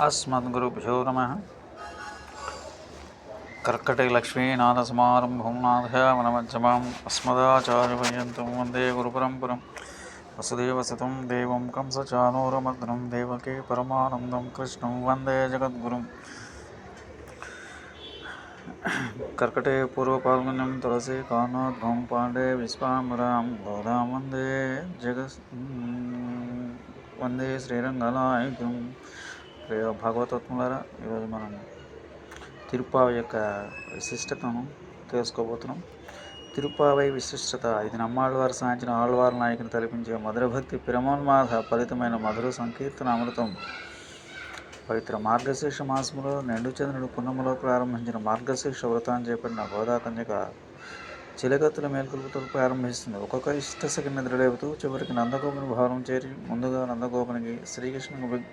अस्मद्गुरुभ्यो नमः कर्कटलक्ष्मीनाथसमारम्भं नाथयामनमज्जमाम् अस्मदाचार्यपर्यन्तं वन्दे गुरुपरम्परं वसुदेवसुतं देवं कंसचानूरमग्नं देवके परमानन्दं कृष्णं वन्दे जगद्गुरुं कर्कटे पूर्वपाल्गुण्यं तुलसी कानोद्भं पाण्डे विश्वाम्बरां गोदां वन्दे जग वन्दे श्रीरङ्गलायकम् ప్రియ భాగవతత్ములారా ఈరోజు మనం తిరుపావై యొక్క విశిష్టతను తెలుసుకోబోతున్నాం. తిరుపావై విశిష్టత ఇది నమ్మాళ్ళవారు సాధించిన ఆళ్వారు నాయకుని తలపించే మధుర భక్తి పిరమోన్మాధ ఫలితమైన మధుర సంకీర్తన అమృతం. పవిత్ర మార్గశీర్ష మాసములో నిండు చంద్రుడు పున్నములో ప్రారంభించిన మార్గశీర్ష వ్రతాన్ని చేపట్టిన గోదా కన్యక చిలకత్తుల మేల్కొలుపుతో ప్రారంభిస్తుంది. ఒక్కొక్క ఇష్ట సెకండ్ నిద్రలేపుతూ చివరికి నందగోపుని భావం చేరి ముందుగా నందగోపునికి శ్రీకృష్ణుని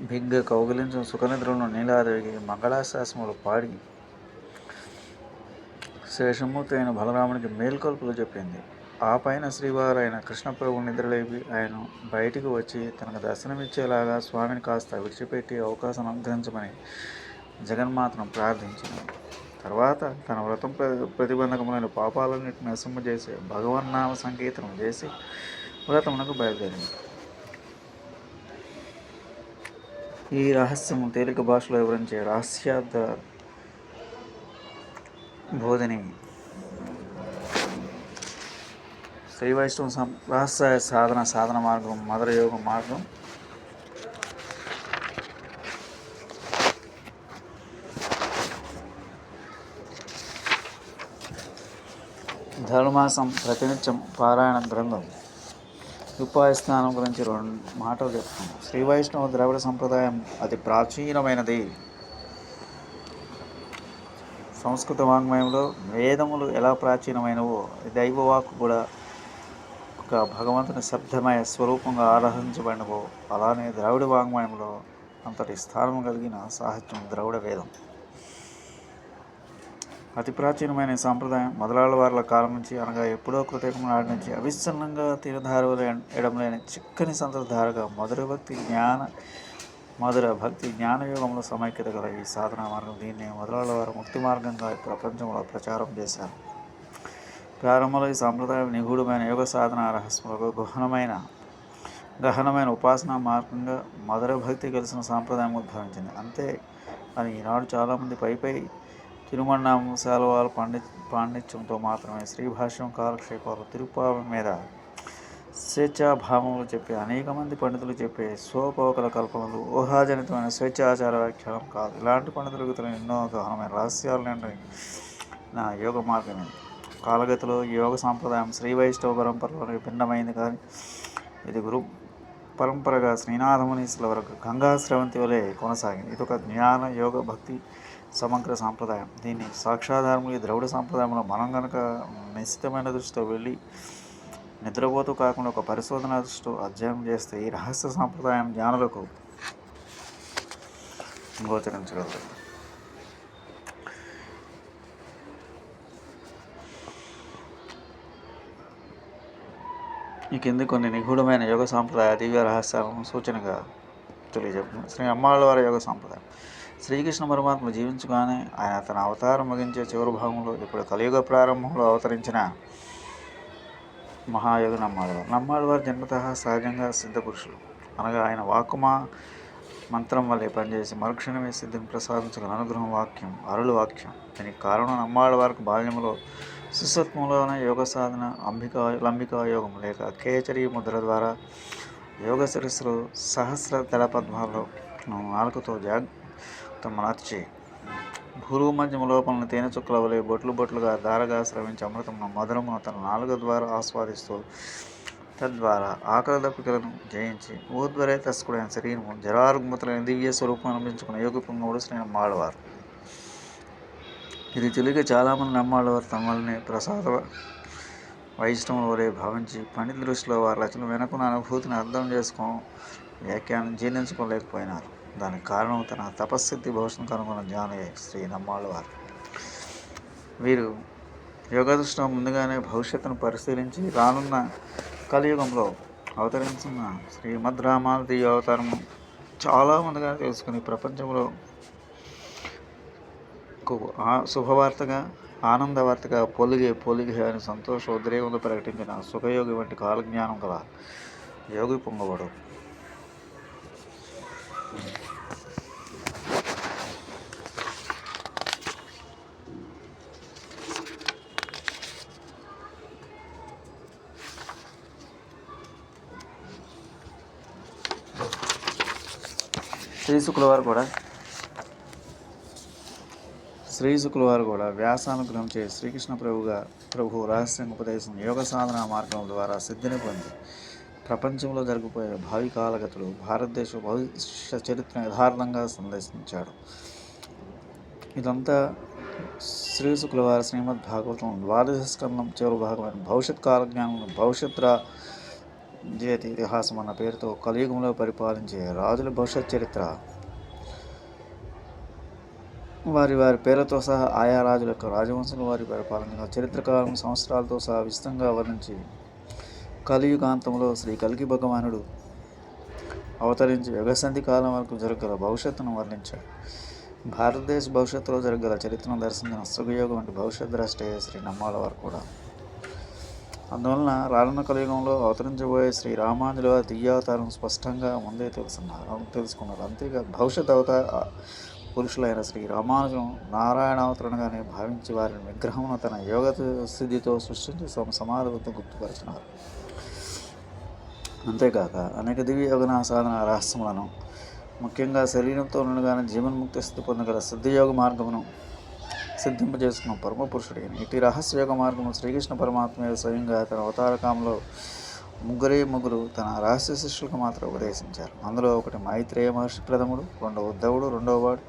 బిగ్గ కౌగిలించిన సుఖనిద్రలో నీలాదేవికి మంగళాశాసములు పాడి శేషమూర్తి అయిన బలరామునికి మేల్కొల్పులు చెప్పింది. ఆ పైన శ్రీవారైన కృష్ణప్రభు నిద్రలేపి ఆయన బయటికి వచ్చి తనకు దర్శనమిచ్చేలాగా స్వామిని కాస్త విడిచిపెట్టి అవకాశం అనుగ్రహించమని జగన్మాతను ప్రార్థించింది. తర్వాత తన వ్రతం ప్ర- ప్రతిబంధకములైన పాపాలన్నింటిని నశింపజేసి భగవన్నామ సంకీర్తనం చేసి వ్రతమునకు బయలుదేరింది. ఈ రహస్యము తేలిక భాషలో వివరించే రహస్యార్థ బోధిని శ్రీ వైష్ణవ సం రహస్య సాధన సాధన మార్గం మధుర యోగ మార్గం. ధనుమాసం ప్రతినిత్యం పారాయణ గ్రంథం. ఉపాయ స్నానం గురించి రెండు మాటలు చెప్తాను శ్రీ వైష్ణవ ద్రవిడ సంప్రదాయం అతి ప్రాచీనమైనది. సంస్కృత వాంగ్మయంలో వేదములు ఎలా ప్రాచీనమైనవో దైవవాకు కూడా ఒక భగవంతుని శబ్దమయ స్వరూపంగా ఆరాధించబడినవో అలానే ద్రవిడ వాంగ్మయంలో అంతటి స్థానం కలిగిన సాహిత్యం ద్రవిడ వేదం. అతి ప్రాచీనమైన సాంప్రదాయం మొదలాళ్ళ వార్ల కాలం నుంచి అనగా ఎప్పుడో కృతజ్ఞ నాటి నుంచి అవిచ్ఛిన్నంగా తీరధారుల ఎడమలేని చిక్కని సంతధారగా మధుర భక్తి జ్ఞాన మధుర భక్తి జ్ఞాన యోగంలో సమైక్యత గల ఈ సాధన మార్గం దీన్ని మొదలాళ్ళ వారు ముక్తి మార్గంగా ప్రపంచంలో ప్రచారం చేశారు. ప్రారంభంలో ఈ సాంప్రదాయం నిగూఢమైన యోగ సాధన రహస్యములకు గహనమైన గహనమైన ఉపాసనా మార్గంగా మధుర భక్తి కలిసిన సాంప్రదాయం ఉద్భవించింది. అంతే అని ఈనాడు చాలామంది పై పై తిరుమన్నాము శాలువాలు పాండి పాండిత్యంతో మాత్రమే శ్రీ భాష్యం కాలక్షేపాలు తిరుపావం మీద స్వేచ్ఛాభావములు చెప్పే అనేక మంది పండితులు చెప్పే స్వపోకల కల్పనలు ఊహాజనితమైన స్వేచ్ఛాచార వ్యాఖ్యానం కాదు. ఇలాంటి పండితులకు తెలియని ఎన్నో గహనమైన రహస్యాలు నిండి నా యోగ మార్గమే. కాలగతిలో యోగ సాంప్రదాయం శ్రీ వైష్ణవ పరంపరలోనికి భిన్నమైంది కానీ ఇది గురు పరంపరగా శ్రీనాథమునీసుల వరకు గంగా స్రవంతి వలె కొనసాగింది. ఇది ఒక జ్ఞాన యోగ భక్తి సమగ్ర సాంప్రదాయం. దీన్ని సాక్షాధారములు ఈ ద్రవిడ సాంప్రదాయంలో మనం కనుక నిశ్చితమైన దృష్టితో వెళ్ళి నిద్రపోతూ కాకుండా ఒక పరిశోధన దృష్టితో అధ్యయనం చేస్తే ఈ రహస్య సాంప్రదాయం జ్ఞానులకు గోచరించగలదు. ఈ కింది కొన్ని నిగూఢమైన యోగ సాంప్రదాయ దివ్య రహస్యాలను సూచనగా తెలియజెప్తున్నాను శ్రీ అమ్మాళ్ళ వారి యోగ సాంప్రదాయం. శ్రీకృష్ణ పరమాత్మ జీవించగానే ఆయన తన అవతారం ముగించే చివరి భాగంలో ఇప్పుడు కలియుగ ప్రారంభంలో అవతరించిన మహాయోగ నమ్మాడవారు. నమ్మాడవారు జన్మత సహజంగా సిద్ధపురుషులు. అనగా ఆయన వాకుమా మంత్రం వల్లే పనిచేసి మరుక్షణమే సిద్ధిని ప్రసాదించగల అనుగ్రహం వాక్యం అరుಳು వాక్యం. దీనికి కారణం నమ్మాడవారికి బాల్యంలో సుసత్వంలోన యోగ సాధన అంబికా లంబికా యోగం లేక కేచరి ముద్ర ద్వారా యోగ శిరస్సులో సహస్ర దళ పద్మాల్లో నాలుకతో జాగ్ మార్చి భూరువు మధ్యమ లోపలను తేనె చుక్కల వలె బొట్లు బొట్లుగా ధారగా స్రవించి అమృతమును మధురమును తన నాలుగు ద్వారా ఆస్వాదిస్తూ తద్వారా ఆకలి దప్పికలను జయించి ఊర్ధ్వరే తస్కుడైన శరీరము జరారుగ్మతులైన దివ్య స్వరూపం అనిపించుకున్న యోగి పుంగముడు శ్రీ మాడవారు. ఇది తెలియక చాలామంది నమ్మాడవారు తమల్ని ప్రసాద వైష్ణవుల వలె భావించి పండిత దృష్టిలో వారి రచన వెనుకున్న అనుభూతిని అర్థం చేసుకో వ్యాఖ్యానం జీర్ణించుకోలేకపోయినారు. దానికి కారణం తన తపస్థితి భవిష్యత్తు కనుగొన్న జ్ఞానయ్య శ్రీ నమ్మాళ్ళవారు వీరు. యోగ ముందుగానే భవిష్యత్తును పరిశీలించి రానున్న కలియుగంలో అవతరించిన శ్రీమద్ రామావతి అవతారము చాలామందిగా తెలుసుకుని ప్రపంచంలో కు- ఆ- శుభవార్తగా ఆనందవార్తగా పొలిగే పొలిగే అని సంతోష ఉద్రేకంతో ప్రకటించిన సుఖయోగి వంటి కాలజ్ఞానం గల యోగి పొంగవాడు శ్రీ శుక్రవారు కూడా. శ్రీ శుక్రవారు కూడా వ్యాసానుగ్రహం చే శ్రీకృష్ణ ప్రభుగా ప్రభు రహస్యం ఉపదేశం యోగ సాధన మార్గం ద్వారా సిద్ధిని పొంది ప్రపంచంలో జరిగిపోయే భావి కాలగతులు భారతదేశ భవిష్య చరిత్ర యథార్థంగా సందర్శించాడు ఇదంతా శ్రీ శుక్లవారి శ్రీమద్ భాగవతం ద్వాదశ స్కంధం చివరి భాగమైన భవిష్యత్ కాలజ్ఞానం భవిష్యత్ రా జయతి ఇతిహాసం అన్న పేరుతో కలియుగంలో పరిపాలించే రాజుల భవిష్యత్ చరిత్ర. వారి వారి పేర్లతో సహా ఆయా రాజుల యొక్క రాజవంశం వారి పరిపాలన చరిత్రకాలం సంవత్సరాలతో సహా విస్తృతంగా వర్ణించి కలియుగాంతంలో శ్రీ కలికి భగవానుడు అవతరించి యుగసంధి కాలం వరకు జరగల భవిష్యత్తును వర్ణించాడు. భారతదేశ భవిష్యత్తులో జరగల చరిత్రను దర్శించిన సుఖయోగం వంటి భవిష్యత్ ద్రష్టే శ్రీ నమ్మాల వారు కూడా. అందువలన రానున్న కలియుగంలో అవతరించబోయే శ్రీ రామానుజుల వారి దివ్యావతారం స్పష్టంగా ముందే తెలుసున్నారు తెలుసుకున్నారు. అంతేకాదు భవిష్యత్ అవతార పురుషులైన శ్రీ రామానుజం నారాయణావతరణగానే భావించి వారిని విగ్రహమును తన యోగ స్థితితో సృష్టించి సమ సమాధులతో గుర్తుపరిచినారు. అంతేకాక అనేక దివ్య యోగన సాధన రహస్యములను ముఖ్యంగా శరీరంతో ఉండగానే జీవన్ముక్తి స్థితి పొందగల సిద్ధయోగ మార్గమును సిద్ధింపజేసుకున్న పరమ పురుషుడైన ఇటు రహస్యయోగ మార్గము శ్రీకృష్ణ పరమాత్మ స్వయంగా తన అవతారకంలో ముగ్గురే ముగ్గురు తన రహస్య శిష్యులకు మాత్రం ఉపదేశించారు. అందులో ఒకటి మైత్రేయ మహర్షి ప్రథముడు రెండవ ఉద్ధవుడు రెండవ వాడు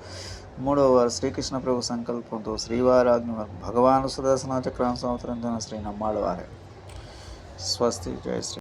మూడవ వారు శ్రీకృష్ణ ప్రభు సంకల్పంతో శ్రీవారాజ్ఞ భగవాను సుదర్శన చక్రం సంవత్సరం శ్రీ నమ్మాడు వారే స్వస్తి. జయ శ్రీ